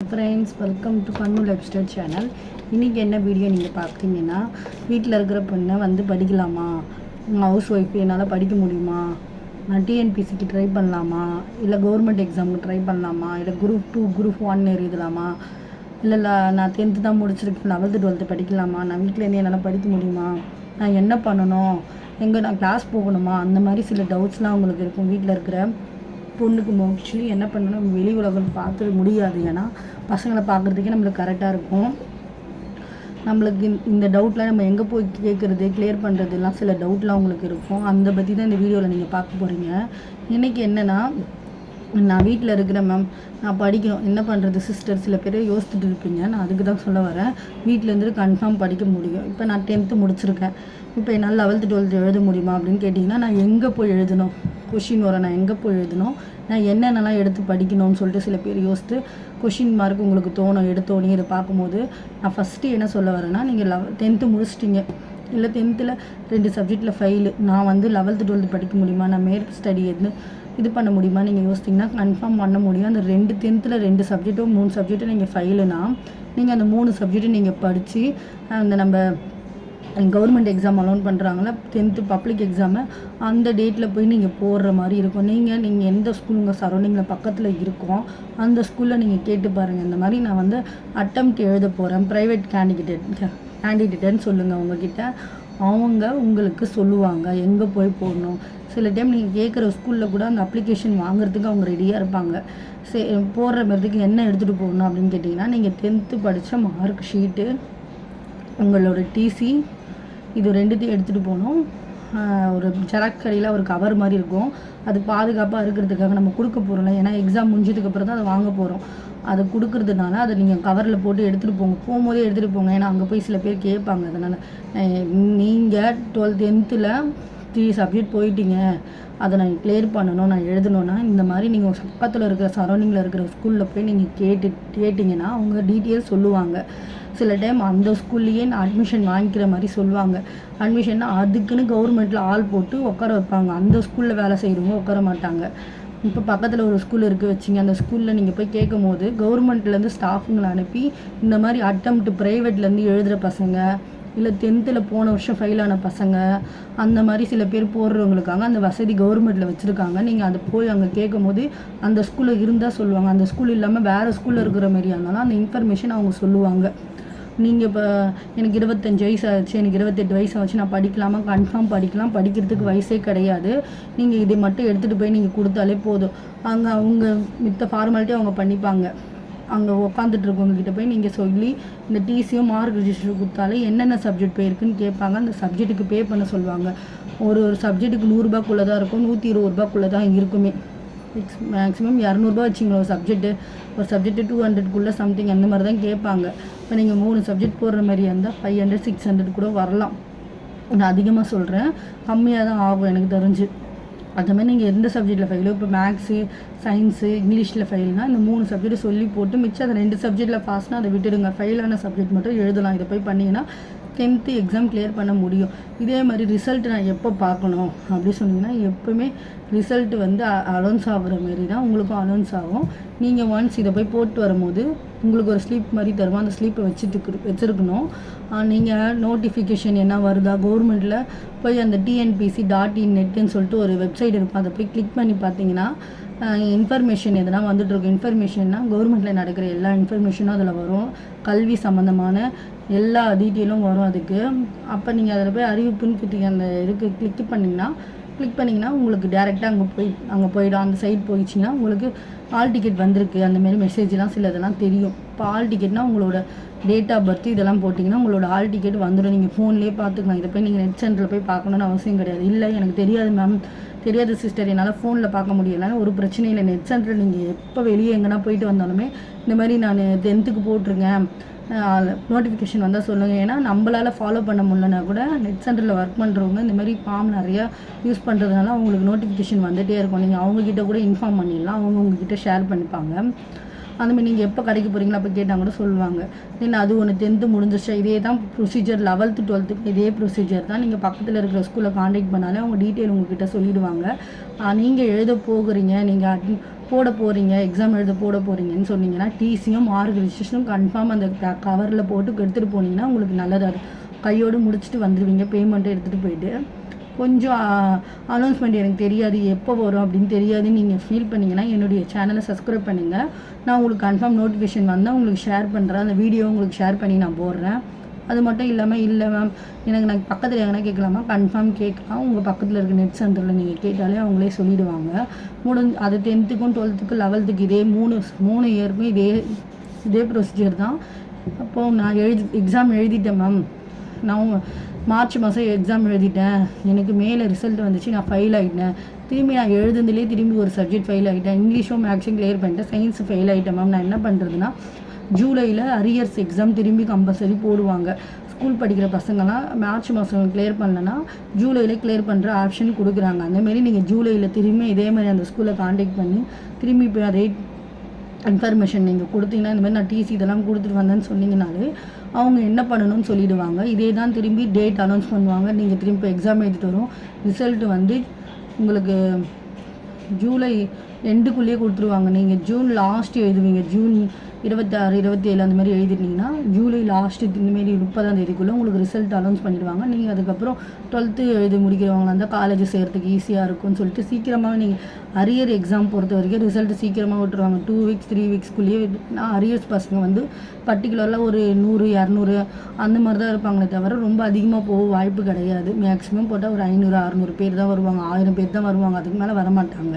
Friends welcome to Kannu lifestyle channel இன்றைக்கி என்ன video நீங்கள் பார்த்தீங்கன்னா வீட்டில் இருக்கிற பொண்ணை வந்து படிக்கலாமா? ஹவுஸ் ஒய்ஃப் என்னால் படிக்க முடியுமா? நான் டிஎன்பிசிக்கு ட்ரை பண்ணலாமா? இல்லை கவர்மெண்ட் எக்ஸாமுக்கு ட்ரை பண்ணலாமா? இல்லை குரூப் டூ குரூப் ஒன் எழுதலாமா? இல்லை இல்லை நான் டென்த்து தான் முடிச்சிருக்கேன் லெவல்த்து டுவெல்த்து படிக்கலாமா? நான் வீட்டிலேருந்து என்னால் படிக்க முடியுமா? நான் என்ன பண்ணணும்? எங்கே நான் கிளாஸ் போகணுமா? அந்த மாதிரி சில டவுட்ஸ்லாம் உங்களுக்கு இருக்கும் வீட்டில் இருக்கிற பொண்ணுக்கு மோஸ்ட்லி என்ன பண்ணணும்? வெளி உலகம் பார்க்க முடியாது. ஏன்னா பசங்களை பார்க்குறதுக்கே நம்மளுக்கு கரெக்டாக இருக்கும். நம்மளுக்கு இந்த- டவுட்லாம் நம்ம எங்கே போய் கேட்குறது கிளியர் பண்ணுறதுலாம் சில டவுட்லாம் உங்களுக்கு இருக்கும். அந்த பற்றி தான் இந்த வீடியோவில் நீங்கள் பார்க்க போகிறீங்க இன்றைக்கி என்னென்னா நான் வீட்டில் இருக்கிறேன் மேம் நான் படிக்கணும். என்ன பண்ணுறது சிஸ்டர் சில பேர் யோசிச்சுட்டு இருப்பீங்க. நான் அதுக்கு தான் சொல்ல வரேன். வீட்டில் கன்ஃபார்ம் படிக்க முடியும். இப்போ நான் டென்த்து முடிச்சிருக்கேன். இப்போ என்னால் லெவல்த்து டுவெல்த்து எழுத முடியுமா அப்படின்னு கேட்டிங்கன்னா நான் எங்கே போய் எழுதணும்? கொஷின் வரும் நான் எங்கே போய் எழுதணும்? நான் என்னென்னலாம் எடுத்து படிக்கணும்னு சொல்லிட்டு சில பேர் யோசித்து கொஷின் மார்க் உங்களுக்கு தோணும் எடுத்தோடனே இதை பார்க்கும்போது நான் ஃபஸ்ட்டு என்ன சொல்ல வரேன்னா நீங்கள் லெவ டென்த்து முடிச்சிட்டிங்க. இல்லை டென்த்தில் ரெண்டு சப்ஜெக்டில் ஃபெயிலு நான் வந்து லெவல்த்து டுவெல்த்து படிக்க முடியுமா? நான் மேல் ஸ்டடி எது இது பண்ண முடியுமா? நீங்கள் யோசிச்சிங்கன்னா கன்ஃபார்ம் பண்ண முடியும். அந்த ரெண்டு டென்த்தில் ரெண்டு சப்ஜெக்ட்டும் மூணு சப்ஜெக்ட்டும் நீங்கள் ஃபெயிலுனா நீங்கள் அந்த மூணு சப்ஜெக்ட்டும் நீங்கள் படித்து அந்த நம்ம கவர்மெண்ட் எக்ஸாம் அலோன் பண்ணுறாங்களா டென்த்து பப்ளிக் எக்ஸாமு அந்த டேட்டில் போய் நீங்கள் போடுற மாதிரி இருக்கும். நீங்கள் நீங்கள் எந்த ஸ்கூல் உங்கள் சரௌண்டிங்கில் பக்கத்தில் இருக்கோ அந்த ஸ்கூலில் நீங்கள் கேட்டு பாருங்கள் இந்த மாதிரி நான் வந்து அட்டம்ப்ட் எழுத போகிறேன் ப்ரைவேட் கேண்டிடேட் கேண்டிடேட்டுன்னு சொல்லுங்கள் உங்ககிட்ட. அவங்க உங்களுக்கு சொல்லுவாங்க எங்கே போய் போடணும். சில டைம் நீங்கள் கேட்குற ஸ்கூலில் கூட அந்த அப்ளிகேஷன் வாங்குறதுக்கு அவங்க ரெடியாக இருப்பாங்க. சே போடுற மாதிரிக்கு என்ன எடுத்துகிட்டு போகணும் அப்படின்னு கேட்டிங்கன்னா நீங்கள் டென்த்து படித்த மார்க் ஷீட்டு உங்களோட டிசி இது ரெண்டுத்தையும் எடுத்துகிட்டு போகணும். ஒரு ஜெராக்ஸ் கடையில் ஒரு கவர் மாதிரி இருக்கும். அது பாதுகாப்பாக இருக்கிறதுக்காக நம்ம கொடுக்க போகிறோம்ல ஏன்னா எக்ஸாம் முடிஞ்சதுக்கப்புறம் தான் அதை வாங்க போகிறோம் அதை கொடுக்கறதுனால அதை நீங்கள் கவரில் போட்டு எடுத்துகிட்டு போங்க. போகும்போதே எடுத்துகிட்டு போங்க. ஏன்னா அங்கே போய் சில பேர் கேட்பாங்க. அதனால் நீங்கள் டுவெல்த் டென்த்தில் த்ரீ சப்ஜெக்ட் போயிட்டீங்க. அதை நான் கிளியர் பண்ணணும். நான் எழுதணும்னா இந்த மாதிரி நீங்கள் பக்கத்தில் இருக்கிற சரௌண்டிங்கில் இருக்கிற ஸ்கூலில் போய் நீங்கள் கேட்டு கேட்டிங்கன்னா அவங்க டீட்டெயில்ஸ் சொல்லுவாங்க. சில டைம் அந்த ஸ்கூல்லையே நான் அட்மிஷன் வாங்கிக்கிற மாதிரி சொல்லுவாங்க. அட்மிஷன்னா அதுக்குன்னு கவர்மெண்ட்டில் ஆள் போட்டு உட்கார வைப்பாங்க. அந்த ஸ்கூலில் வேலை செய்கிறவங்க உட்கார மாட்டாங்க. இப்போ பக்கத்தில் ஒரு ஸ்கூல் இருக்குது வச்சிங்க அந்த ஸ்கூலில் நீங்கள் போய் கேட்கும் போது கவர்மெண்ட்லேருந்து ஸ்டாஃபுங்களை அனுப்பி இந்த மாதிரி அட்டம்ப்ட் ப்ரைவேட்லேருந்து எழுதுகிற பசங்க இல்லை டென்த்தில் போன வருஷம் ஃபெயில் ஆன பசங்க அந்த மாதிரி சில பேர் போடுறவங்களுக்காக அந்த வசதி கவர்மெண்ட்டில் வச்சுருக்காங்க. நீங்கள் அதை போய் அங்கே கேட்கும் போது அந்த ஸ்கூலில் இருந்தால் சொல்லுவாங்க. அந்த ஸ்கூல் இல்லாமல் வேறு ஸ்கூலில் இருக்கிற மாதிரியா இருந்தாலும் அந்த இன்ஃபர்மேஷன் அவங்க சொல்லுவாங்க. நீங்கள் இப்போ எனக்கு இருபத்தஞ்சி வயசு ஆச்சு எனக்கு இருபத்தெட்டு வயசு ஆச்சு நான் படிக்கலாமா? கன்ஃபார்ம் படிக்கலாம். படிக்கிறதுக்கு வயசே கிடையாது. நீங்கள் இதை மட்டும் எடுத்துகிட்டு போய் நீங்கள் கொடுத்தாலே போதும். அங்கே அவங்க மித்த ஃபார்மாலிட்டி அவங்க பண்ணிப்பாங்க. அங்கே உட்காந்துட்டு இருக்கவங்ககிட்ட போய் நீங்கள் சொல்லி இந்த டிசியும் மார்க் ரிஜிஸ்டர் கொடுத்தாலே என்னென்ன சப்ஜெக்ட் போயிருக்குன்னு கேட்பாங்க. அந்த சப்ஜெக்ட்டுக்கு பே பண்ண சொல்லுவாங்க. ஒரு ஒரு சப்ஜெக்ட்டுக்கு நூறுரூபாக்குள்ளே தான் இருக்கும் நூற்றி இருபது ரூபாக்குள்ளே தான் இருக்குமே மேக்ஸிமம் இரநூறுபா வச்சிங்களா ஒரு சப்ஜெக்ட்டு ஒரு சப்ஜெக்ட்டு டூ ஹண்ட்ரட்குள்ளே சம்திங் அந்த மாதிரி தான் கேட்பாங்க. இப்போ நீங்கள் மூணு சப்ஜெக்ட் போடுற மாதிரி இருந்தால் ஃபைவ் ஹண்ட்ரட் சிக்ஸ் ஹண்ட்ரட் கூட வரலாம். நான் அதிகமாக சொல்கிறேன் கம்மியாக தான் ஆகும் எனக்கு தெரிஞ்சு. அதுமாதிரி நீங்கள் எந்த சப்ஜெக்ட்டில் ஃபெயிலோ இப்போ மேக்ஸு சயின்ஸு இங்கிலீஷில் ஃபெயில்னா இந்த மூணு சப்ஜெக்ட் சொல்லி போட்டு மிச்சம் அதை ரெண்டு சப்ஜெக்ட்டில் பாஸ்னால் அதை விட்டுடுங்க. ஃபெயிலான சப்ஜெக்ட் மட்டும் எழுதலாம். இதை போய் பண்ணிங்கன்னா டென்த்து எக்ஸாம் கிளியர் பண்ண முடியும். இதே மாதிரி ரிசல்ட் நான் எப்போ பார்க்கணும் அப்படி சொன்னீங்கன்னா எப்போவுமே ரிசல்ட் வந்து அலௌன்ஸ் ஆகிற மாரி தான் உங்களுக்கும் அலௌன்ஸ் ஆகும். நீங்கள் ஒன்ஸ் இதை போய் போட்டு வரும்போது உங்களுக்கு ஒரு ஸ்லீப் மாதிரி தருவோம். அந்த ஸ்லீப்பை வச்சுட்டு வச்சுருக்கணும். நீங்கள் நோட்டிஃபிகேஷன் என்ன வருதா கவர்மெண்ட்டில் போய் அந்த டிஎன்பிசி டாட் இன் நெட்டுன்னு சொல்லிட்டு ஒரு வெப்சைட் இருக்கும். அதை போய் கிளிக் பண்ணி பார்த்தீங்கன்னா இன்ஃபர்மேஷன் எதனா வந்துட்டுருக்கும். இன்ஃபர்மேஷன்னா கவர்மெண்ட்டில் நடக்கிற எல்லா இன்ஃபர்மேஷனும் அதில் வரும். கல்வி சம்மந்தமான எல்லா டீட்டெயிலும் வரும் அதுக்கு. அப்போ நீங்கள் அதில் போய் அறிவிப்புன்னு குத்தி அந்த இதுக்கு கிளிக் பண்ணிங்கன்னா கிளிக் பண்ணிங்கன்னா உங்களுக்கு டேரெக்டாக அங்கே போய் அங்கே போயிடும். அந்த சைட் போயிடுச்சிங்கன்னா உங்களுக்கு ஆல் டிக்கெட் வந்திருக்கு. அந்தமாரி மெசேஜ்லாம் சில இதெல்லாம் தெரியும். இப்போ ஆல் டிக்கெட்னா உங்களோட டேட் ஆஃப் பர்த் இதெல்லாம் போட்டிங்கன்னா உங்களோட ஆல் டிக்கெட் வந்துடும். நீங்கள் ஃபோன்லேயே பார்த்துக்கலாம். இதை போய் நீங்கள் நெட் சென்டரில் போய் பார்க்கணுன்னு அவசியம் கிடையாது. இல்லை எனக்கு தெரியாது மேம் தெரியாது சிஸ்டர் என்னால் ஃபோனில் பார்க்க முடியலன்னு ஒரு பிரச்சனையும் இல்லை. நெட் சென்டரில் நீங்கள் எப்போ வெளியே எங்கன்னா போயிட்டு வந்தாலுமே இந்த மாதிரி நான் டென்த்துக்கு போட்டிருக்கேன். நோட்டிஃபிகேஷன் வந்தால் சொல்லுங்கள் ஏன்னா நம்மளால் ஃபாலோ பண்ண முடியலனா கூட நெட் சென்டரில் ஒர்க் பண்ணுறவங்க இந்த மாதிரி ஃபார்ம் நிறையா யூஸ் பண்ணுறதுனால அவங்களுக்கு நோட்டிஃபிகேஷன் வந்துகிட்டே இருக்கும். நீங்கள் அவங்கக்கிட்ட கூட இன்ஃபார்ம் பண்ணிடலாம். அவங்க உங்ககிட்ட ஷேர் பண்ணிப்பாங்க. அந்தமாதிரி நீங்கள் எப்போ கடைக்கு போகிறீங்களா அப்போ கேட்டால் கூட சொல்லுவாங்க. தென் அது ஒன்று டென்த்து முடிஞ்சிருச்சா? இதே தான் ப்ரொசீஜர் லெவல்த்து டுவெல்த்துக்கு இதே ப்ரொசீஜர் தான். நீங்கள் பக்கத்தில் இருக்கிற ஸ்கூலில் காண்டாக்ட் பண்ணாலே அவங்க டீட்டெயில் உங்ககிட்ட சொல்லிடுவாங்க. நீங்கள் எழுத போகிறீங்க. நீங்கள் அட்மி போட போகிறீங்க எக்ஸாம் எழுத போட போகிறீங்கன்னு சொன்னீங்கன்னா டிசியும் மார்க் ரிஜிஸ்ட்ரேஷனும் கன்ஃபார்ம் அந்த கவரில் போட்டு எடுத்துகிட்டு போனீங்கன்னா உங்களுக்கு நல்லதாக அது கையோடு முடிச்சுட்டு வந்துடுவீங்க பேமெண்ட்டை எடுத்துகிட்டு போயிட்டு. கொஞ்சம் அனௌன்ஸ்மெண்ட் எனக்கு தெரியாது எப்போ வரும் அப்படின்னு தெரியாதுன்னு நீங்கள் ஃபீல் பண்ணிங்கன்னா என்னுடைய சேனலை சப்ஸ்கிரைப் பண்ணுங்கள் நான் உங்களுக்கு கன்ஃபார்ம் நோட்டிஃபிகேஷன் வந்தால் உங்களுக்கு ஷேர் பண்ணுறேன் அந்த வீடியோ உங்களுக்கு ஷேர் பண்ணி நான் போடுறேன். அது மட்டும் இல்லாமல் இல்லை மேம் எனக்கு நான் பக்கத்தில் எங்கன்னா கேட்கலாமா கன்ஃபார்ம் கேட்கலாம் உங்கள் பக்கத்தில் இருக்க நெட் சென்டரில் நீங்கள் கேட்டாலே அவங்களே சொல்லிடுவாங்க. முடிஞ்சு அது டென்த்துக்கும் டுவெல்த்துக்கும் லெவல்த்துக்கு இதே மூணு மூணு இயருக்கும் இதே இதே ப்ரொசீஜர் தான். அப்போது நான் எழுதி எக்ஸாம் எழுதிட்டேன் மேம் நான் மார்ச் மாதம் எக்ஸாம் எழுதிட்டேன். எனக்கு மேலே ரிசல்ட் வந்துச்சு நான் ஃபெயில் ஆகிட்டேன் திரும்பி நான் எழுதுனதுலேயே திரும்பி ஒரு சப்ஜெக்ட் ஃபெயில் ஆகிட்டேன் இங்கிலீஷும் மேக்ஸும் கிளியர் பண்ணிட்டேன். சயின்ஸ் ஃபெயில் ஆகிட்டேன் மேம் நான் என்ன பண்ணுறதுன்னா ஜூலையில் அரியர்ஸ் எக்ஸாம் திரும்பி கம்பல்சரி போடுவாங்க. ஸ்கூல் படிக்கிற பசங்களாம் மார்ச் மாதம் கிளியர் பண்ணலன்னா ஜூலையில் கிளியர் பண்ணுற ஆப்ஷன் கொடுக்குறாங்க. அந்தமாரி நீங்கள் ஜூலையில் திரும்பி இதே மாதிரி அந்த ஸ்கூலில் காண்டாக்ட் பண்ணி திரும்பி இப்போ அதே இன்ஃபர்மேஷன் நீங்கள் கொடுத்தீங்கன்னா இந்தமாதிரி நான் டிசி இதெல்லாம் கொடுத்துட்டு வந்தேன்னு சொன்னீங்கனாலே அவங்க என்ன பண்ணணும்னு சொல்லிடுவாங்க. இதே தான் திரும்பி டேட் அனௌன்ஸ் பண்ணுவாங்க. நீங்கள் திரும்பி எக்ஸாம் எழுதிட்டு வரும். ரிசல்ட் வந்து உங்களுக்கு ஜூலை எண்டுக்குள்ளேயே கொடுத்துருவாங்க. நீங்கள் ஜூன் லாஸ்ட் எழுதுவீங்க. ஜூன் இருபத்தாறு இருபத்தேழு அந்த மாதிரி எழுதிட்டீங்கன்னா ஜூலை லாஸ்ட்டு இந்தமாரி முப்பதாம் தேதிக்குள்ளே உங்களுக்கு ரிசல்ட் அனௌன்ஸ் பண்ணிடுவாங்க. நீங்கள் அதுக்கப்புறம் டுவெல்த்து எழுதி முடிக்கிறவங்களா இருந்தால் காலேஜ் சேர்கிறதுக்கு ஈஸியாக இருக்கும்னு சொல்லிட்டு சீக்கிரமாக நீங்கள் அரியர் எக்ஸாம் பொறுத்த வரைக்கும் ரிசல்ட் சீக்கிரமாக விட்டுருவாங்க. டூ வீக்ஸ் த்ரீ வீக்ஸ்க்குள்ளேயே நான் அரியர்ஸ் பசங்க வந்து பர்டிகுலரில் ஒரு நூறு இரநூறு அந்த மாதிரி தான் இருப்பாங்களே தவிர ரொம்ப அதிகமாக போக வாய்ப்பு கிடையாது. மேக்ஸிமம் போட்டால் ஒரு ஐநூறு அறநூறு பேர் தான் வருவாங்க. ஆயிரம் பேர் தான் வருவாங்க. அதுக்கு மேலே வரமாட்டாங்க.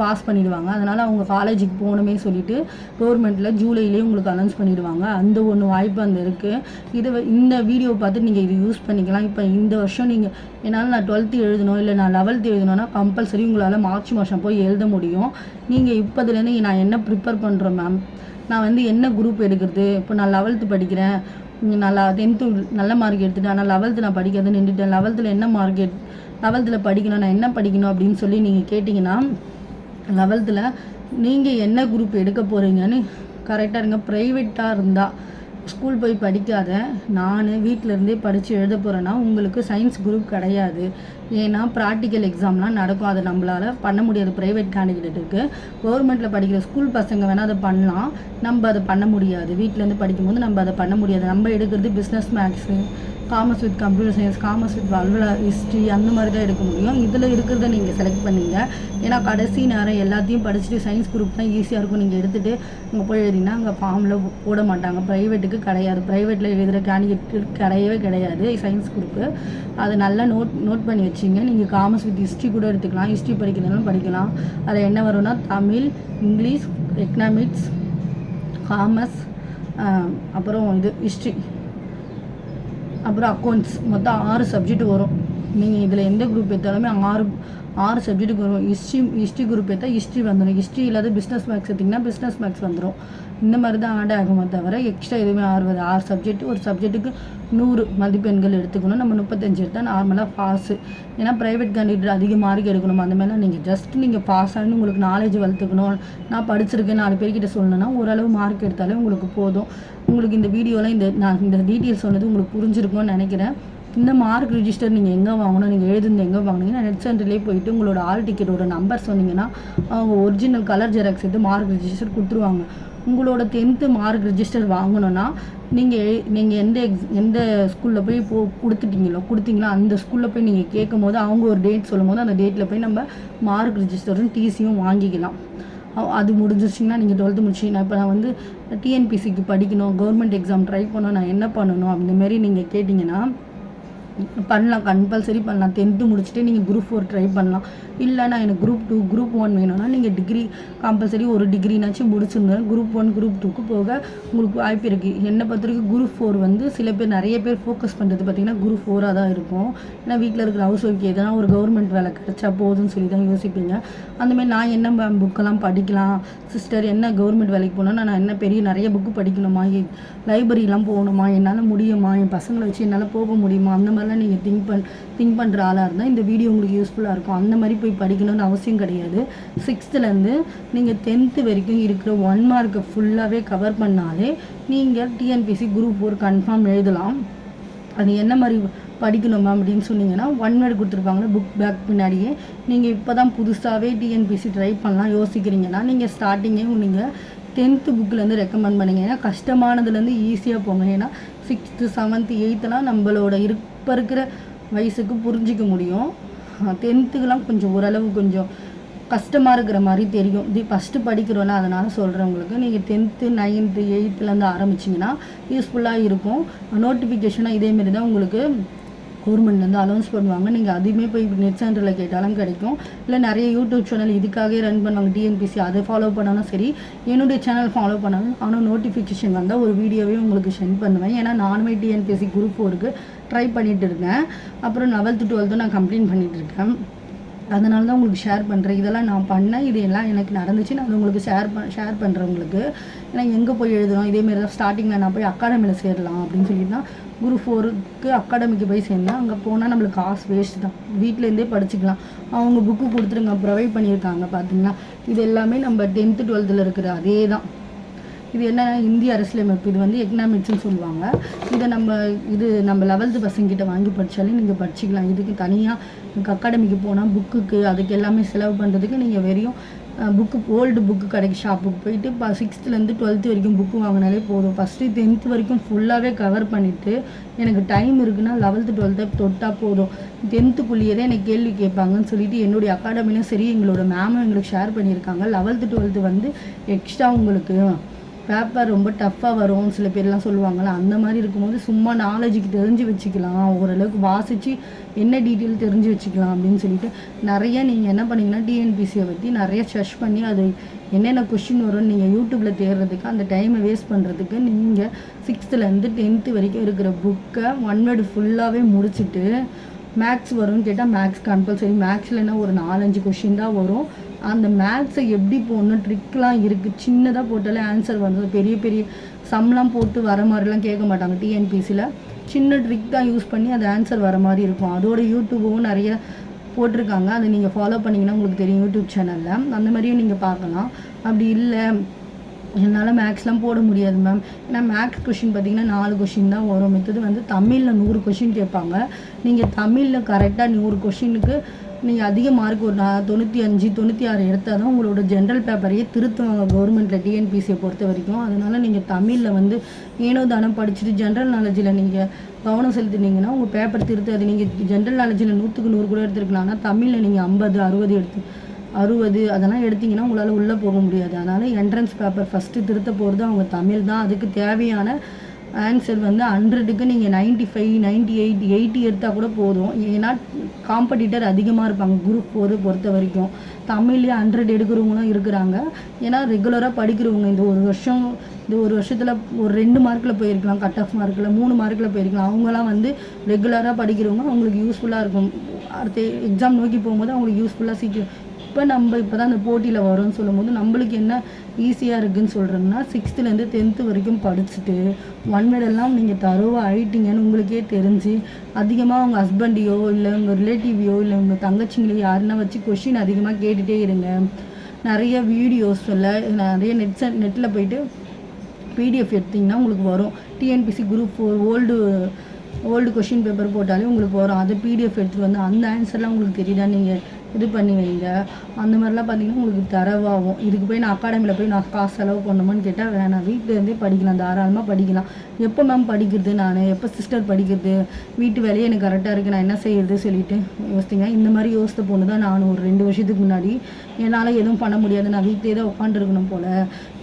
பாஸ் பண்ணிடுவாங்க. அதனால் அவங்க காலேஜுக்கு போகணுமே சொல்லிட்டு கவர்மெண்ட்டில் ஜூலைலேயே உங்களுக்கு அனௌன்ஸ் பண்ணிடுவாங்க. அந்த ஒன்று வாய்ப்பு அந்த இருக்குது இது இந்த வீடியோ பார்த்து நீங்கள் இது யூஸ் பண்ணிக்கலாம். இப்போ இந்த வருஷம் நீங்கள் என்னால் நான் டுவெல்த்து எழுதணும் இல்லை நான் லெவல்த்து எழுதணும்னா கம்பல்சரி உங்களால் மார்ச் மாதம் போய் எழுத முடியும். நீங்கள் இப்போதுலேருந்து நான் என்ன ப்ரிப்பேர் பண்ணுறேன் மேம் நான் வந்து என்ன குரூப் எடுக்கிறது? இப்போ நான் லெவல்த்து படிக்கிறேன். நல்லா டென்த்து நல்ல மார்க் எடுத்துட்டேன். ஆனால் லெவல்த்து நான் படிக்கிறது நின்றுட்டேன். லெவல்த்தில் என்ன மார்க் எட் லெவல்த்தில் படிக்கணும் நான் என்ன படிக்கணும் அப்படின்னு சொல்லி நீங்கள் கேட்டிங்கன்னா லெவல்த்தில் நீங்கள் என்ன குரூப் எடுக்க போகிறீங்கன்னு கரெக்டாக இருங்க. ப்ரைவேட்டாக இருந்தால் ஸ்கூல் போய் படிக்காத நான் வீட்டிலருந்தே படித்து எழுத போகிறேன்னா உங்களுக்கு சயின்ஸ் குரூப் கிடையாது. ஏன்னா ப்ராக்டிக்கல் எக்ஸாம்லாம் நடக்கும். அதை நம்மளால் பண்ண முடியாது. ப்ரைவேட் கேண்டிடேட்டுக்கு கவர்மெண்ட்டில் படிக்கிற ஸ்கூல் பசங்க வேணால் அதை பண்ணலாம். நம்ம அதை பண்ண முடியாது. வீட்டிலேருந்து படிக்கும்போது நம்ம அதை பண்ண முடியாது. நம்ம எடுக்கிறது business maths commerce with computer science commerce with வல்வல history அந்த மாதிரி தான் எடுக்க முடியும். இதில் இருக்கிறத நீங்கள் செலக்ட் பண்ணீங்க. ஏன்னா கடைசி நேரம் எல்லாத்தையும் படிச்சுட்டு சயின்ஸ் குரூப் தான் ஈஸியாக இருக்கும். நீங்கள் எடுத்துகிட்டு அங்கே போய் எழுதினா அங்கே ஃபார்மில் போட மாட்டாங்க. ப்ரைவேட்டுக்கு கிடையாது. ப்ரைவேட்டில் எழுதுகிற கேண்டிடேட் கிடையவே கிடையாது. சயின்ஸ் குரூப்பு அதை நல்லா நோட் நோட் பண்ணி வச்சிங்க நீங்கள் காமர்ஸ் வித் ஹிஸ்ட்ரி கூட எடுத்துக்கலாம். ஹிஸ்ட்ரி படிக்கிறதுனாலும் படிக்கலாம். அதில் என்ன வரும்னா தமிழ் இங்கிலீஷ் எக்கனாமிக்ஸ் காமர்ஸ் அப்புறம் இது ஹிஸ்ட்ரி அப்புறம் அக்கௌண்ட்ஸ் மொத்தம் ஆறு சப்ஜெக்ட் வரும். நீங்கள் இதில் எந்த குரூப் எடுத்தாலுமே ஆறு ஆறு சப்ஜெக்ட்டுக்கு வரும் ஹிஸ்ட்ரி ஹிஸ்ட்ரி குரூப் எடுத்தால் ஹிஸ்ட்ரி வந்துடும் ஹிஸ்ட்ரி இல்லாத பிஸ்னஸ் மேக்ஸ் எடுத்திங்கன்னா பிஸ்னஸ் மேக்ஸ் வந்துடும் இந்த மாதிரி தான் ஆட் ஆகுமே தவிர எக்ஸ்ட்ரா எதுவுமே ஆறு ஆறு சப்ஜெக்ட் ஒரு சப்ஜெக்ட்டுக்கு நூறு மதிப்பெண்கள் எடுத்துக்கணும். நம்ம முப்பத்தஞ்சு எடுத்தால் நார்மலாக பாஸு ஏன்னா ப்ரைவேட் கேண்டிடேட் அதிக மார்க் எடுக்கணும். அந்த மாதிரிலாம் நீங்கள் ஜஸ்ட் நீங்கள் பாஸ் ஆகணும்னு உங்களுக்கு நாலேஜ் வளர்த்துக்கணும். நான் படிச்சிருக்கேன் நாலு பேர்கிட்ட சொல்லணும்னா ஓரளவு மார்க் எடுத்தாலே உங்களுக்கு போதும். உங்களுக்கு இந்த வீடியோலாம் இந்த நான் இந்த டீட்டெயில்ஸ் சொன்னது உங்களுக்கு புரிஞ்சிருக்கும்னு நினைக்கிறேன். இந்த மார்க் ரிஜிஸ்டர் நீங்கள் எங்கே வாங்கணும்? நீங்கள் எழுதுந்து எங்கே வாங்கினீங்கன்னா நெட் சென்டர்லேயே போயிட்டு உங்களோட ஆல் டிக்கெட்டோட நம்பர் சொன்னீங்கன்னா அவங்க ஒரிஜினல் கலர் ஜெராக்ஸ் எடுத்து மார்க் ரிஜிஸ்டர் கொடுத்துருவாங்க. உங்களோட டென்த்து மார்க் ரிஜிஸ்டர் வாங்கணும்னா நீங்கள் நீங்கள் எந்த எக்ஸ் எந்த ஸ்கூலில் போய் போ கொடுத்துட்டீங்களோ கொடுத்தீங்களோ அந்த ஸ்கூலில் போய் நீங்கள் கேட்கும் போது அவங்க ஒரு டேட் சொல்லும் போது அந்த டேட்டில் போய் நம்ம மார்க் ரிஜிஸ்டரும் டிசியும் வாங்கிக்கலாம். அது முடிஞ்சிருச்சிங்கன்னா நீங்கள் டுவெல்த்து முடிச்சிங்கன்னா இப்போ நான் வந்து டிஎன்பிசிக்கு படிக்கணும் கவர்மெண்ட் எக்ஸாம் ட்ரை பண்ணணும் நான் என்ன பண்ணணும் அந்த நீங்கள் கேட்டிங்கன்னா பண்ணலாம் கம்பல்சரி பண்ணலாம். டென்த்து முடிச்சுட்டு நீங்கள் குரூப் ஃபோர் ட்ரை பண்ணலாம். இல்லைனா எனக்கு குரூப் டூ குரூப் ஒன் வேணும்னா நீங்கள் டிகிரி கம்பல்சரி ஒரு டிகிரினாச்சும் முடிச்சிருந்தேன் குரூப் ஒன் குரூப் டூக்கு போக உங்களுக்கு வாய்ப்பு இருக்குது என்னை பொறுத்த வரைக்கும் குரூப் ஃபோர் வந்து சில பேர் நிறைய பேர் ஃபோக்கஸ் பண்ணுறது பார்த்திங்கன்னா குரூப் ஃபோராக தான் இருக்கும். ஏன்னா வீட்டில் இருக்கிற ஹவுஸ் ஒய்ஃப்க்கு எதனா ஒரு கவர்மெண்ட் வேலை கிடைச்சா போதும்னு சொல்லி தான் யோசிப்பீங்க. அந்தமாதிரி நான் என்ன புக்கெல்லாம் படிக்கலாம்? சிஸ்டர் என்ன கவர்மெண்ட் வேலைக்கு போகணும்னா நான் என்ன பெரிய நிறைய புக்கு படிக்கணுமா? லைப்ரரிலாம் போகணுமா? என்னால் முடியுமா? என் பசங்களை வச்சு என்னால் போக முடியுமா? அந்த மாதிரி மாதிரிலாம் நீங்கள் திங்க் பண் திங்க் பண்ணுற ஆளாக இருந்தால் இந்த வீடியோ உங்களுக்கு யூஸ்ஃபுல்லாக இருக்கும். அந்த மாதிரி போய் படிக்கணும்னு அவசியம் கிடையாது. சிக்ஸ்த்துலேருந்து நீங்கள் டென்த்து வரைக்கும் இருக்கிற ஒன் மார்க்கை ஃபுல்லாகவே கவர் பண்ணாலே நீங்கள் டிஎன்பிசி குரூப் ஒரு கன்ஃபார்ம் எழுதலாம். அது என்ன மாதிரி படிக்கணும் மேம் அப்படின்னு சொன்னீங்கன்னா ஒன் வேர்டு கொடுத்துருப்பாங்க புக் பேக் பின்னாடியே. நீங்கள் இப்போ தான் புதுசாகவே டிஎன்பிசி ட்ரை பண்ணலாம் யோசிக்கிறீங்கன்னா நீங்கள் ஸ்டார்டிங்கே நீங்கள் டென்த்து புக்கிலேருந்து ரெக்கமெண்ட் பண்ணுங்க ஏன்னா கஷ்டமானதுலேருந்து ஈஸியாக போங்க. ஏன்னா சிக்ஸ்த்து செவன்த்து எயித்தெல்லாம் நம்மளோட இப்போ இருக்கிற வயசுக்கு புரிஞ்சிக்க முடியும். டென்த்துக்கெலாம் கொஞ்சம் ஓரளவு கொஞ்சம் கஷ்டமாக இருக்கிற மாதிரி தெரியும். இது ஃபஸ்ட்டு படிக்கிறோம்ல அதனால் சொல்கிறேன் உங்களுக்கு. நீங்கள் டென்த்து நைன்த்து எயித்துலேருந்து ஆரம்பிச்சிங்கன்னா யூஸ்ஃபுல்லாக இருக்கும். நோட்டிஃபிகேஷனாக இதேமாரி தான் உங்களுக்கு கவர்மெண்ட்லேருந்து அலௌன்ஸ் பண்ணுவாங்க. நீங்கள் அதுவுமே போய் நெட் சென்டரில் கேட்டாலும் கிடைக்கும். இல்லை நிறைய யூடியூப் சேனல் இதுக்காகவே ரன் பண்ணுவாங்க. டிஎன்பிசி அதை ஃபாலோ பண்ணாலும் சரி என்னுடைய சேனல் ஃபாலோ பண்ணாலும் ஆனால் நோட்டிஃபிகேஷன் வந்தால் ஒரு வீடியோவே உங்களுக்கு சென்ட் பண்ணுவேன். ஏன்னா நானுமே டிஎன்பிசி குரூப் ஃபோருக்கு ட்ரை பண்ணிகிட்டு இருக்கேன். அப்புறம் லெவல்த்து டுவெல்த்தும் நான் கம்ப்ளீட் பண்ணிகிட்டு இருக்கேன். அதனால தான் உங்களுக்கு ஷேர் பண்ணுறேன் இதெல்லாம் நான் பண்ணேன் இது எல்லாம் எனக்கு நடந்துச்சு. நான் உங்களுக்கு ஷேர் ப ஷேர் பண்ணுறேன் உங்களுக்கு. ஏன்னா எங்கே போய் எழுதணும்? இதேமாரி தான் ஸ்டார்டிங்கில் நான் போய் அகாடமியில் சேரலாம் அப்படின்னு சொல்லி தான் குரூப் ஃபோருக்கு அகாடமிக்கு போய் சேர்ந்தேன் அங்கே போனால் நம்மளுக்கு காசு வேஸ்ட் தான். வீட்டிலேருந்தே படிச்சுக்கலாம். அவங்க புக்கு கொடுத்துருங்க ப்ரொவைட் பண்ணியிருக்காங்க பார்த்தீங்கன்னா இது எல்லாமே நம்ம டென்த்து டுவெல்த்தில் இருக்கிற அதே தான். இது என்னன்னா இந்திய அரசியலமைப்பு? இது வந்து எக்கனாமிக்ஸ்னு சொல்லுவாங்க. இதை நம்ம இது நம்ம லெவல்த்து பசங்கிட்ட வாங்கி படித்தாலே நீங்கள் படிச்சுக்கலாம். இதுக்கு தனியாக அகாடமிக்கு போனால் புக்குக்கு அதுக்கு எல்லாமே செலவு பண்ணுறதுக்கு நீங்கள் வெறும் புக்கு ஓல்டு புக்கு கடைக்கு ஷாப்புக்கு போயிட்டு இப்போ சிக்ஸ்த்துலேருந்து டுவெல்த்து வரைக்கும் புக்கு வாங்கினாலே போதும். ஃபஸ்ட்டு டென்த்து வரைக்கும் ஃபுல்லாகவே கவர் பண்ணிவிட்டு எனக்கு டைம் இருக்குன்னா லெவல்த்து டுவெல்த்து தொட்டால் போதும். டென்த்துக்குள்ளேயே தான் எனக்கு கேள்வி கேட்பாங்கன்னு சொல்லிட்டு என்னுடைய அகாடமிலும் சரி எங்களோட மேமும் எங்களுக்கு ஷேர் பண்ணியிருக்காங்க. லெவல்த்து டுவெல்த்து வந்து எக்ஸ்ட்ரா உங்களுக்கு. பேப்பர் ரொம்ப டஃப்பாக வரும் சில பேர்லாம் சொல்லுவாங்கள்ல அந்த மாதிரி இருக்கும்போது சும்மா நாலேஜுக்கு தெரிஞ்சு வச்சுக்கலாம். ஓரளவுக்கு வாசித்து என்ன டீட்டெயில் தெரிஞ்சு வச்சுக்கலாம் அப்படின்னு சொல்லிட்டு நிறைய நீங்கள் என்ன பண்ணீங்கன்னா டிஎன்பிசியை பற்றி நிறைய சர்ச் பண்ணி அது என்னென்ன கொஷின் வரும்னு நீங்கள் யூடியூப்பில் தேடுறதுக்கு அந்த டைமை வேஸ்ட் பண்ணுறதுக்கு நீங்கள் சிக்ஸ்த்துலேருந்து டென்த்து வரைக்கும் இருக்கிற புக்கை ஒன் வேர்டு ஃபுல்லாகவே முடிச்சுட்டு மேக்ஸ் வரும்னு கேட்டால் மேக்ஸ் கம்பல்சரி மேக்ஸில் என்ன ஒரு நாலஞ்சு கொஷின் தான் வரும். அந்த மேக்ஸை எப்படி போடணும்? ட்ரிக்லாம் இருக்குது சின்னதாக போட்டாலே ஆன்சர் வந்து பெரிய பெரிய சம்லாம் போட்டு வர மாதிரிலாம் கேட்க மாட்டாங்க டிஎன்பிசியில் சின்ன ட்ரிக் தான் யூஸ் பண்ணி அது ஆன்சர் வர மாதிரி இருக்கும். அதோட யூடியூபும் நிறைய போட்டிருக்காங்க. அதை நீங்கள் ஃபாலோ பண்ணிங்கன்னா உங்களுக்கு தெரியும் யூடியூப் சேனலில் அந்த மாதிரியும் நீங்கள் பார்க்கலாம். அப்படி இல்லை என்னால் மேக்ஸ்லாம் போட முடியாது மேம் ஏன்னா மேக்ஸ் கொஷின் பார்த்தீங்கன்னா நாலு கொஷின் தான் வரும். மித்தது வந்து தமிழில் நூறு கொஷின் கேட்பாங்க. நீங்கள் தமிழில் கரெக்டாக நூறு கொஷினுக்கு நீங்கள் அதிக மார்க் ஒரு நான் தொண்ணூற்றி அஞ்சு தொண்ணூற்றி ஆறு எடுத்தால் தான் உங்களோட ஜென்ரல் பேப்பரையே திருத்துவாங்க கவர்மெண்ட்டில் டிஎன்பிசியை பொறுத்த வரைக்கும். அதனால் நீங்கள் தமிழில் வந்து ஏனோ தானம் படிச்சுட்டு ஜென்ரல் நாலேஜில் நீங்கள் கவனம் செலுத்தினீங்கன்னா உங்கள் பேப்பர் திருத்தாது. நீங்கள் ஜென்ரல் நாலேஜில் நூற்றுக்கு நூறு கூட எடுத்துருக்கலாம் ஆனால் தமிழில் நீங்கள் ஐம்பது அறுபது எடுத்து அறுபது அதெல்லாம் எடுத்தீங்கன்னா உங்களால் உள்ளே போக முடியாது. அதனால் என்ட்ரன்ஸ் பேப்பர் ஃபஸ்ட்டு திருத்த போகிறது அவங்க தமிழ் தான். அதுக்கு தேவையான ஆன்சர் வந்து ஹண்ட்ரடுக்கு நீங்கள் ninety five ninety eight eighty எடுத்தால் கூட போதும். ஏன்னா காம்படிட்டர் அதிகமாக இருப்பாங்க குரூப் ஃபோரு பொறுத்த வரைக்கும். தமிழ்லேயே ஹண்ட்ரட் எடுக்கிறவங்களும் இருக்கிறாங்க. ஏன்னா ரெகுலராக படிக்கிறவங்க இந்த ஒரு வருஷம் இந்த ஒரு வருஷத்தில் ஒரு ரெண்டு மார்க்கில் போயிருக்கலாம் கட் ஆஃப் மார்க்கில் மூணு மார்க்கில் போயிருக்கலாம். அவங்களாம் வந்து ரெகுலராக படிக்கிறவங்க அவங்களுக்கு யூஸ்ஃபுல்லாக இருக்கும். அடுத்த எக்ஸாம் நோக்கி போகும்போது அவங்களுக்கு யூஸ்ஃபுல்லாக சீக்கிரம் இப்போ நம்ம இப்போ தான் அந்த போட்டியில் வரோம்னு சொல்லும்போது நம்மளுக்கு என்ன ஈஸியாக இருக்குதுன்னு சொல்கிறோம்னா சிக்ஸ்த்துலேருந்து டென்த்து வரைக்கும் படிச்சுட்டு ஒன் மெடல்லாம் நீங்கள் தரோவாக ஆயிட்டீங்கன்னு உங்களுக்கே தெரிஞ்சு அதிகமாக உங்கள் ஹஸ்பண்டையோ இல்லை உங்கள் ரிலேட்டிவையோ இல்லை உங்கள் தங்கச்சிங்களையோ யாருன்னா வச்சு கொஷின் அதிகமாக கேட்டுகிட்டே இருங்க. நிறைய வீடியோஸ் இல்லை நிறைய நெட் நெட்டில் போயிட்டு பிடிஎஃப் எடுத்திங்கன்னா உங்களுக்கு வரும். TNPSC group four old old question paper போட்டாலே உங்களுக்கு வரும். அதை பிடிஎஃப் எடுத்துகிட்டு வந்து அந்த ஆன்சர்லாம் உங்களுக்கு தெரியுதா? நீங்கள் இது பண்ணி வைங்க. அந்த மாதிரிலாம் பார்த்தீங்கன்னா உங்களுக்கு தரவாகும். இதுக்கு போய் நான் அகாடமியில் போய் நான் காசு செலவு பண்ணணுமான்னு கேட்டால் வேணாம். வீட்டிலேருந்தே படிக்கலாம். தாராளமாக படிக்கலாம். எப்போ மேம் படிக்கிறது நான்? எப்போ சிஸ்டர் படிக்கிறது? வீட்டு வேலையே எனக்கு கரெக்டாக இருக்குது நான் என்ன செய்யறது சொல்லிட்டு யோசித்தீங்க இந்த மாதிரி யோசித்த பொண்ணு தான் நான் ஒரு ரெண்டு வருஷத்துக்கு முன்னாடி என்னால் எதுவும் பண்ண முடியாது. நான் வீட்டிலே தான் உட்காந்துருக்கணும் போல்.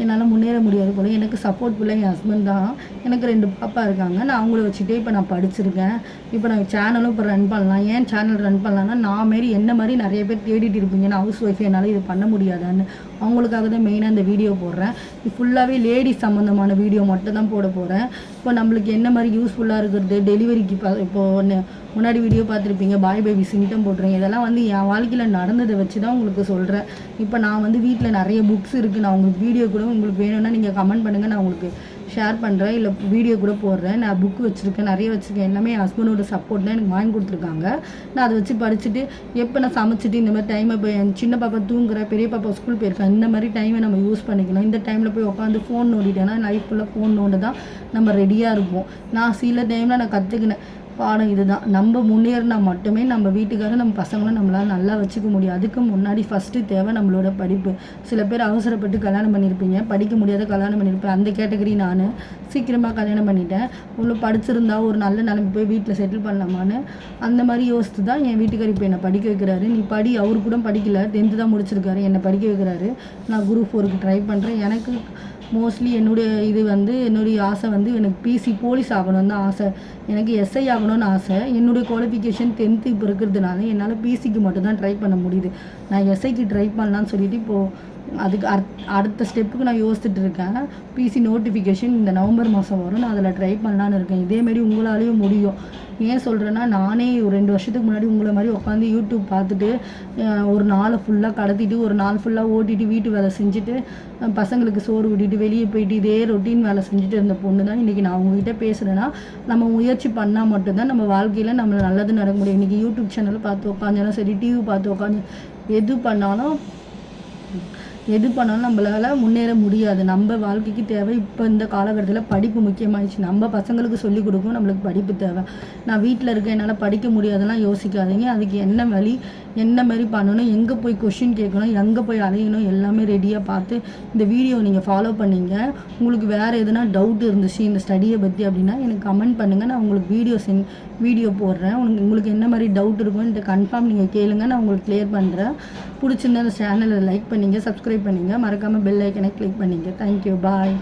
என்னால் முன்னேற முடியாது போல். எனக்கு சப்போர்ட் ஃபுல்லாக என் ஹஸ்பண்ட் தான். எனக்கு ரெண்டு பாப்பா இருக்காங்க. நான் அவங்கள வச்சுட்டே இப்போ நான் படிச்சிருக்கேன். இப்போ நான் சேனலும் இப்போ ரன் பண்ணலாம். ஏன் சேனல் ரன் பண்ணலான்னா நான் மாரி என்ன மாதிரி நிறைய பேர் தேடிட்டு இருப்பீங்க. நான் ஹவுஸ் ஒய்ஃப் என்னால் இது பண்ண முடியாதான்னு. அவங்களுக்காக தான் மெயினாக இந்த வீடியோ போடுறேன். ஃபுல்லாகவே லேடிஸ் சம்மந்தமான வீடியோ மட்டும் தான் போட போகிறேன் இப்போ நம்மளுக்கு என்ன மாதிரி யூஸ்ஃபுல்லாக இருக்கிறது? டெலிவரிக்கு இப்போ இப்போது முன்னாடி வீடியோ பார்த்துருப்பீங்க பாய் பேபி சிங்டம் போட்டுருங்க இதெல்லாம் வந்து என் வாழ்க்கையில் நடந்ததை வச்சு தான் உங்களுக்கு சொல்கிறேன் இப்போ நான் வந்து வீட்டில் நிறைய புக்ஸ் இருக்குது நான் உங்களுக்கு வீடியோ கூட உங்களுக்கு வேணும்னா நீங்கள் கமெண்ட் பண்ணுங்கள் நான் உங்களுக்கு ஷேர் பண்ணுறேன் இல்லை வீடியோ கூட போடுறேன். நான் புக் வச்சுருக்கேன் நிறைய வச்சுருக்கேன். எல்லாமே என் ஹஸ்பண்டோட சப்போர்ட் தான் எனக்கு வாங்கி கொடுத்துருக்காங்க. நான் அதை வச்சு படிச்சுட்டு எப்போ நான் சமைச்சிட்டு இந்த மாதிரி டைமை போய் என் சின்ன பாப்பா தூங்குற பெரிய பாப்பா ஸ்கூல் போயிருக்கேன் இந்த மாதிரி டைமை நம்ம யூஸ் பண்ணிக்கணும். இந்த டைமில் போய் உட்காந்து ஃபோன் நோண்டிட்டேன்னா லைஃப் ஃபுல்லாக ஃபோன் நோண்டு தான் நம்ம ரெடியாக இருப்போம். நான் சில டைமில் நான் கற்றுக்கினேன் பாடம் இதுதான். நம்ம முன்னேறினா மட்டுமே நம்ம வீட்டுக்காரர் நம்ம பசங்களும் நம்மளால் நல்லா வச்சுக்க முடியும். அதுக்கு முன்னாடி ஃபஸ்ட்டு தேவை நம்மளோட படிப்பு. சில பேர் அவசரப்பட்டு கல்யாணம் பண்ணியிருப்பீங்க படிக்க முடியாத கல்யாணம் பண்ணியிருப்பேன் அந்த கேட்டகரி நான். சீக்கிரமாக கல்யாணம் பண்ணிட்டேன். இவ்வளோ படிச்சிருந்தா ஒரு நல்ல நிலைமை போய் வீட்டில் செட்டில் பண்ணலாமான்னு அந்த மாதிரி யோசித்து தான் என் வீட்டுக்கார் இப்போ என்னை படிக்க வைக்கிறாரு. நீ படி. அவரு கூட படிக்கல. டென்த்து தான் முடிச்சிருக்காரு. என்னை படிக்க வைக்கிறாரு. நான் குரூப் ஃபோருக்கு ட்ரை பண்ணுறேன் எனக்கு மோஸ்ட்லி என்னுடைய இது வந்து என்னுடைய ஆசை வந்து எனக்கு பிசி போலீஸ் ஆகணும்னு தான் ஆசை. எனக்கு எஸ்ஐ ஆகணும்னு ஆசை. என்னுடைய குவாலிஃபிகேஷன் டென்த்து இப்போ இருக்கிறதுனால என்னால் பிசிக்கு மட்டும்தான் ட்ரை பண்ண முடியுது. நான் எஸ்ஐக்கு ட்ரை பண்ணலான்னு சொல்லிட்டு இப்போது அதுக்கு அட் அடுத்த ஸ்டெப்புக்கு நான் யோசிச்சுட்டு இருக்கேன் பிசி நோட்டிஃபிகேஷன் இந்த நவம்பர் மாதம் வரும் நான் அதில் ட்ரை பண்ணலான்னு இருக்கேன். இதேமாரி உங்களாலேயும் முடியும். ஏன் சொல்கிறேன்னா நானே ஒரு ரெண்டு வருஷத்துக்கு முன்னாடி உங்களை மாதிரி உட்காந்து யூடியூப் பார்த்துட்டு ஒரு நாளை ஃபுல்லாக கடத்திட்டு ஒரு நாள் ஃபுல்லாக ஓட்டிட்டு வீட்டு வேலை செஞ்சுட்டு பசங்களுக்கு சோறு விட்டுட்டு வெளியே போயிட்டு இதே ரொட்டீன் வேலை செஞ்சுட்டு இருந்த பொண்ணு தான் இன்றைக்கி நான் உங்ககிட்ட பேசுகிறேன்னா நம்ம முயற்சி பண்ணால் மட்டும்தான் நம்ம வாழ்க்கையில் நம்ம நல்லது நடக்க முடியும். இன்றைக்கி யூடியூப் சேனல் பார்த்து உட்காந்தாலும் சரி டிவி பார்த்து உட்காந்து எது பண்ணாலும் எது பண்ணாலும் நம்மளால முன்னேற முடியாது. நம்ம வாழ்க்கைக்கு தேவை. இப்போ இந்த காலகட்டத்தில் படிப்பு முக்கியமாயிடுச்சு. நம்ம பசங்களுக்கு சொல்லிக் கொடுக்கும் நம்மளுக்கு படிப்பு தேவை. நான் வீட்டில் இருக்க என்னால் படிக்க முடியாதெல்லாம் யோசிக்காதீங்க. அதுக்கு என்ன வழி என்ன மாதிரி பண்ணணும் எங்கே போய் கொஷின் கேட்கணும் எங்கே போய் அலையணும் எல்லாமே ரெடியாக பார்த்து இந்த வீடியோ நீங்கள் ஃபாலோ பண்ணீங்க. உங்களுக்கு வேறு எதுனா டவுட் இருந்துச்சு இந்த ஸ்டடியை பற்றி அப்படின்னா எனக்கு கமெண்ட் பண்ணுங்கள் நான் உங்களுக்கு வீடியோ சென் வீடியோ போடுறேன். உங்களுக்கு உங்களுக்கு என்ன மாதிரி டவுட் இருக்கும்னு கன்ஃபார்ம் நீங்கள் கேளுங்க. நான் உங்களுக்கு கிளியர் பண்ணுறேன் பிடிச்சிருந்தா அந்த சேனலை லைக் பண்ணிங்க. சப்ஸ்கிரைப் பண்ணிங்க. மறக்காமல் பெல் ஐக்கனை கிளிக் பண்ணிங்க. Thank you bye